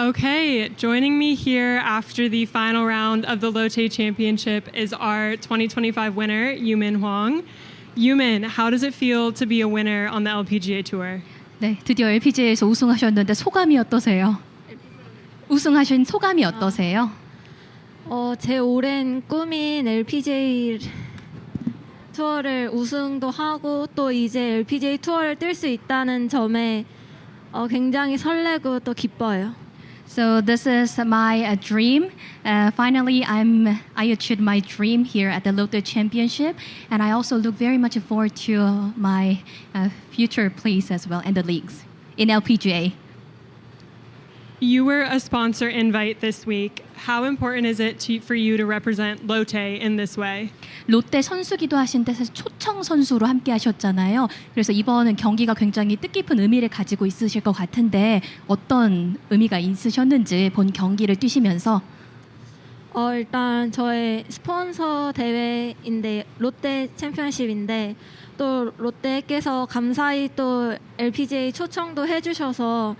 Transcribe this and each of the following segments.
Okay, joining me here after the final round of the Lotte Championship is our 2025 winner, Yumin Huang. Yumin, how does it feel to be a winner on the LPGA Tour? 네, 드디어 LPGA에서 우승하셨는데 소감이 어떠세요? 우승하신 소감이 어떠세요? 어, 제 오랜 꿈인 LPGA 투어를 우승도 하고 또 이제 LPGA 투어를 뛸 수 있다는 점에 어, 굉장히 설레고 또 기뻐요. So this is my uh, dream. Uh, finally, I'm I achieved my dream here at the Lotte Championship, and I also look very much forward to my uh, future place as well in the leagues in LPGA. You were a sponsor invite this week. How important is it to, for you to represent Lotte in this way? 롯데 선수기도 하신 데서 초청 선수로 함께 하셨잖아요. 그래서 이번 경기가 굉장히 뜻깊은 의미를 가지고 있으실 것 같은데 어떤 의미가 있으셨는지 본 경기를 뛰시면서 어, 일단 저의 스폰서 대회인데 롯데 챔피언십인데 또 롯데께서 감사히 또 LPGA 초청도 해주셔서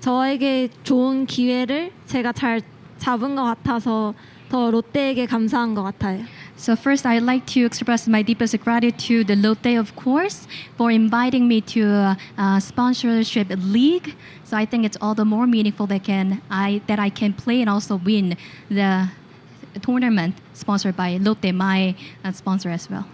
저에게 좋은 기회를 제가 잘 잡은 것 같아서 더 롯데에게 감사한 것 같아요. So first, I'd like to express my deepest gratitude to Lotte, of course, for inviting me to a, a sponsorship league. So I think it's all the more meaningful that can I that I can play and also win the tournament sponsored by Lotte, my uh, sponsor as well.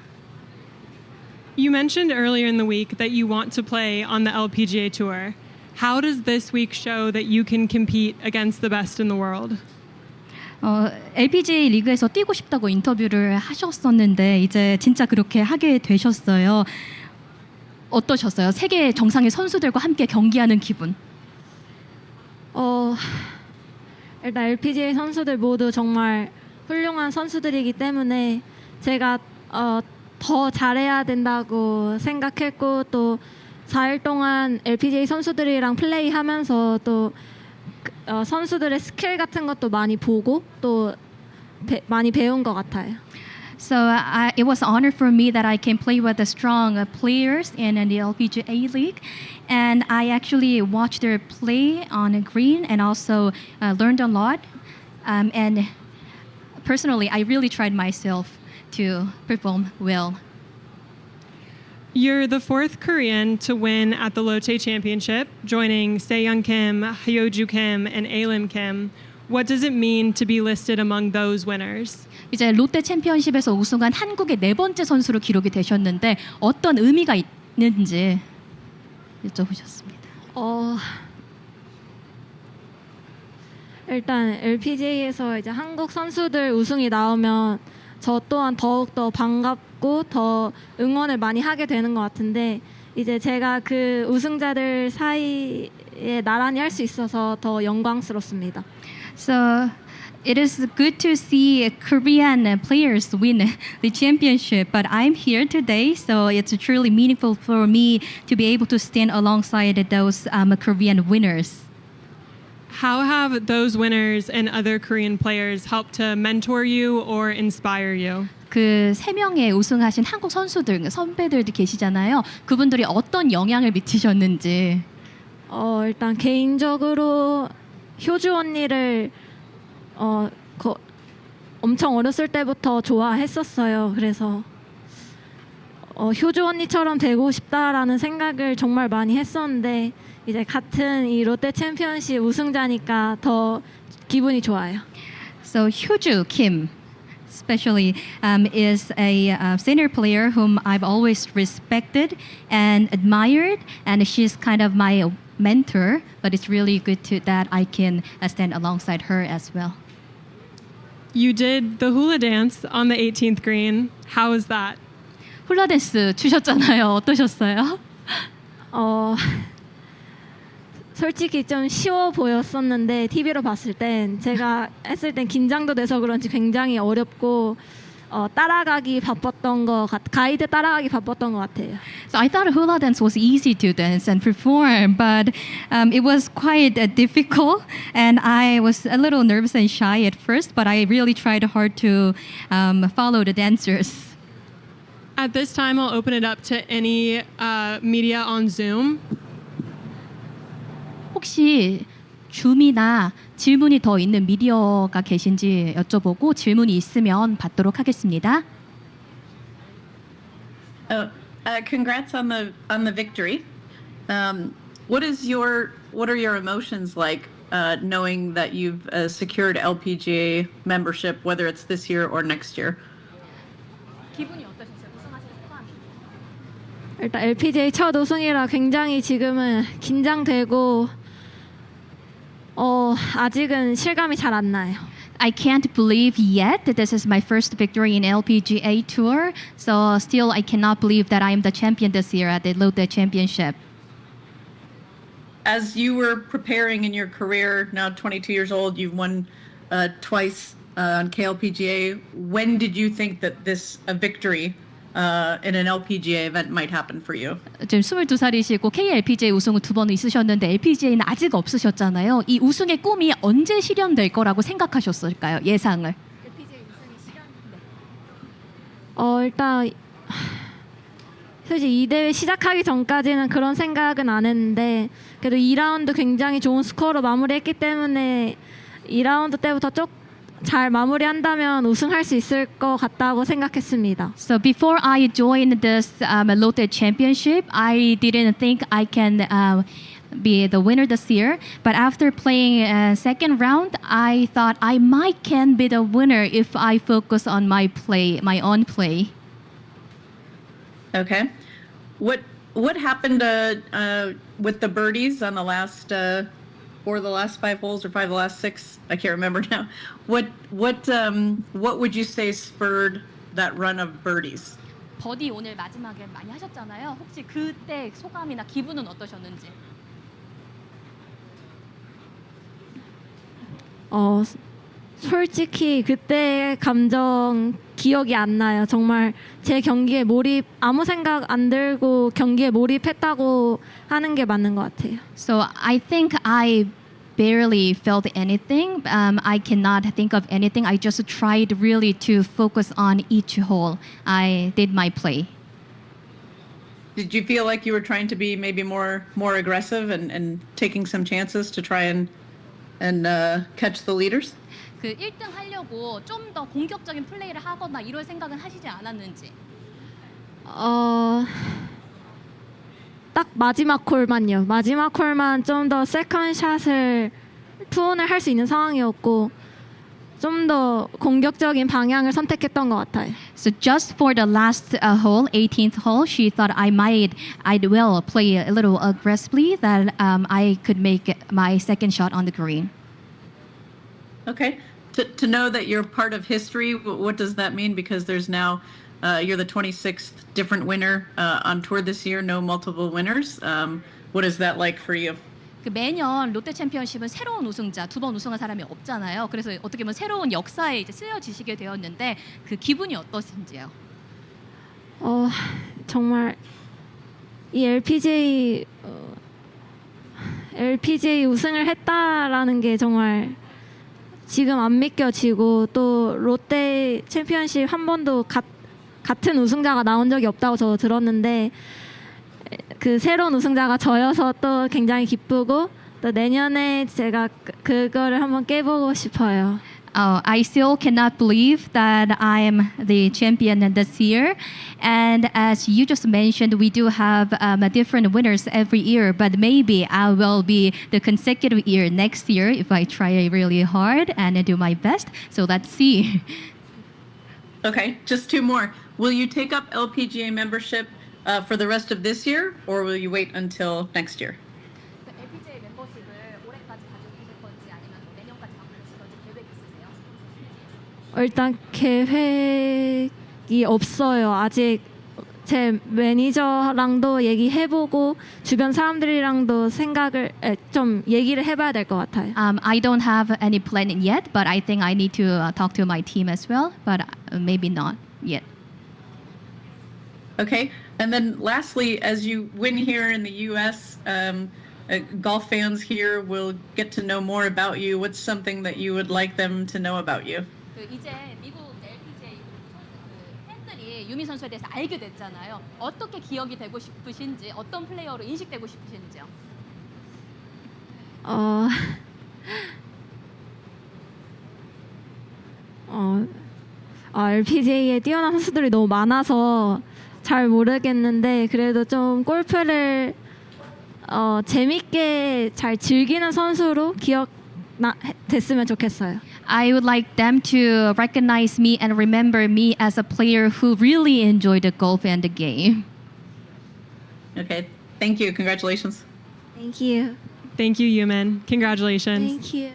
You mentioned earlier in the week that you want to play on the LPGA Tour. How does this week show that you can compete against the best in the world? 어, LPGA 리그에서 뛰고 싶다고 인터뷰를 하셨었는데 이제 진짜 그렇게 하게 되셨어요. 어떠셨어요? 세계 정상의 선수들과 함께 경기하는 기분. 어, 일단 LPGA 선수들 모두 정말 훌륭한 선수들이기 때문에 제가 어, 더 잘해야 된다고 생각했고 또 4일 동안 LPGA 선수들이랑 플레이하면서 또 그, 어, 선수들의 스킬 같은 것도 많이 보고 또 배- 많이 배운 것 같아요. So uh, I, it was an honor for me that I can play with the strong uh, players in, uh, the LPGA league, and I actually watched their play on a green and also uh, learned a lot. Um, and personally, I really tried myself to perform well. You're the fourth Korean to win at the Lotte Championship, joining Seyoung Kim, Hyoju Kim, and Alim Kim. What does it mean to be listed among those winners? 이제 롯데 챔피언십에서 우승한 한국의 네 번째 선수로 기록이 되셨는데 어떤 의미가 있는지 여쭤보셨습니다. 어 일단 LPGA에서 이제 한국 선수들 우승이 나오면 저 또한 더욱 더 반갑 고 더 응원을 많이 하게 되는 것 같은데 이제 제가 그 우승자들 사이에 나란히 할 수 있어서 더 영광스럽습니다. So it is good to see Korean players win the championship, but I'm here today, so it's truly meaningful for me to be able to stand alongside those um, Korean winners. How have those winners and other Korean players helped to mentor you or inspire you? 그 세 명의 우승하신 한국 선수들, 선배들도 계시잖아요. 그분들이 어떤 영향을 미치셨는지. 어 일단 개인적으로 효주 언니를 어 거, 엄청 어렸을 때부터 좋아했었어요. 그래서 어, 효주 언니처럼 되고 싶다라는 생각을 정말 많이 했었는데 이제 같은 이 롯데 챔피언십 우승자니까 더 기분이 좋아요. So Hyoju Kim, especially, um, is a uh, senior player whom I've always respected and admired, and she's kind of my mentor. But it's really good to that I can uh, stand alongside her as well. You did the hula dance on the 18th green. How was that? 훌라댄스 추셨잖아요. 어떠셨어요? 어 솔직히 좀 쉬워 보였었는데 TV로 봤을 땐 제가 했을 땐 긴장도 돼서 그런지 굉장히 어렵고 어, 따라가기 바빴던 거 같, 가이드 따라가기 바빴던 것 같아요. So I thought hula dance was easy to dance and perform, but um, it was quite uh, difficult, and I was a little nervous and shy at first. But I really tried hard to um, follow the dancers. At this time, I'll open it up to any uh, media on Zoom. 혹시 줌이나 질문이 더 있는 미디어가 계신지 여쭤보고 질문이 있으면 받도록 하겠습니다. Uh, uh, congrats on the on the victory. Um, what is your what are your emotions like uh, knowing that you've uh, secured LPGA membership, whether it's this year or next year? 기분이 일단 LPGA 첫 우승이라 굉장히 지금은 긴장되고 어 아직은 실감이 잘 안 나요. I can't believe yet that this is my first victory in LPGA Tour. So still, I cannot believe that I am the champion this year at the Lotte Championship. As you were preparing in your career, now 22 years old, you've won uh, twice uh, on KLPGA. When did you think that this a victory uh, in an LPGA event might happen for you? 지금 22살이시고 KLPGA 우승을 두 번 있으셨는데 LPGA는 아직 없으셨잖아요. 이 우승의 꿈이 언제 실현될 거라고 생각하셨을까요? 예상을. 어 일단 솔직히 이 대회 시작하기 전까지는 그런 생각은 안 했는데 그래도 2라운드 굉장히 좋은 스코어로 마무리했기 때문에 2라운드 때부터 쭉 잘 마무리한다면 우승할 수 있을 것 같다고 생각했습니다. So before I joined this um, Lotte Championship, I didn't think I can uh, be the winner this year. But after playing uh, second round, I thought I might can be the winner if I focus on my play, my own play. Okay. What what happened uh, uh, with the birdies on the last uh, or the last five holes or five of the last six? I can't remember now. What what um, what would you say spurred that run of birdies? 버디 오늘 마지막에 많이 하셨잖아요. 혹시 그때 소감이나 기분은 어떠셨는지? 어 솔직히 그때 감정 기억이 안 나요. 정말 제 경기에 몰입 아무 생각 안 들고 경기에 몰입했다고 하는 게 맞는 것 같아요. So I think I barely felt anything. Um, I cannot think of anything. I just tried really to focus on each hole. I did my play. Did you feel like you were trying to be maybe more more aggressive and, and taking some chances to try and and uh, catch the leaders? 그 1등 하려고 좀 더 공격적인 플레이를 하거나 이럴 생각은 하시지 않았는지. 어. 딱 마지막 콜만요. 마지막 콜만 좀 더 세컨 샷을 투혼을 할 수 있는 상황이었고 좀 더 공격적인 방향을 선택했던 것 같아요. So just for the last uh, hole, 18th hole, she thought I might, I will play a little aggressively that um, I could make my second shot on the green. Okay. To, to know that you're part of history, wh- what does that mean? Because there's now, uh, you're the 26th different winner uh, on tour this year, no multiple winners. Um, what is that like for you? 그 매년 롯데 챔피언십은 새로운 우승자 두 번 우승한 사람이 없잖아요. 그래서 어떻게 보면 새로운 역사에 이제 쓰여지시게 되었는데 그 기분이 어떠신지요? 어 정말 이 LPGA 어, LPGA 우승을 했다라는 게 정말 지금 안 믿겨지고 또 롯데 챔피언십 한 번도 가, 같은 우승자가 나온 적이 없다고 저 들었는데 그 새로운 우승자가 저여서 또 굉장히 기쁘고 또 내년에 제가 그, 그거를 한번 깨보고 싶어요. Oh, I still cannot believe that I'm the champion this year. And as you just mentioned, we do have um, different winners every year, but maybe I will be the consecutive year next year if I try really hard and do my best. So let's see. Okay, just two more. Will you take up LPGA membership uh, for the rest of this year, or will you wait until next year? 일단 계획이 없어요. 아직 제 매니저랑도 얘기해보고 주변 사람들이랑도 생각을 에, 좀 얘기를 해봐야 될 것 같아요. Um, I don't have any plan yet, but I think I need to uh, talk to my team as well, but uh, maybe not yet. Okay, and then lastly, as you win here in the U.S., um, uh, golf fans here will get to know more about you. What's something that you would like them to know about you? 그 이제 미국 LPGA 그 팬들이 유미 선수에 대해서 알게 됐잖아요. 어떻게 기억이 되고 싶으신지, 어떤 플레이어로 인식되고 싶으신지요? 어, 어, 아, LPGA에 뛰어난 선수들이 너무 많아서 잘 모르겠는데 그래도 좀 골프를 어, 재밌게 잘 즐기는 선수로 기억 나, 됐으면 좋겠어요. I would like them to recognize me and remember me as a player who really enjoyed the golf and the game. Okay, thank you. Congratulations. Thank you. Thank you, Yumin. Congratulations. Thank you.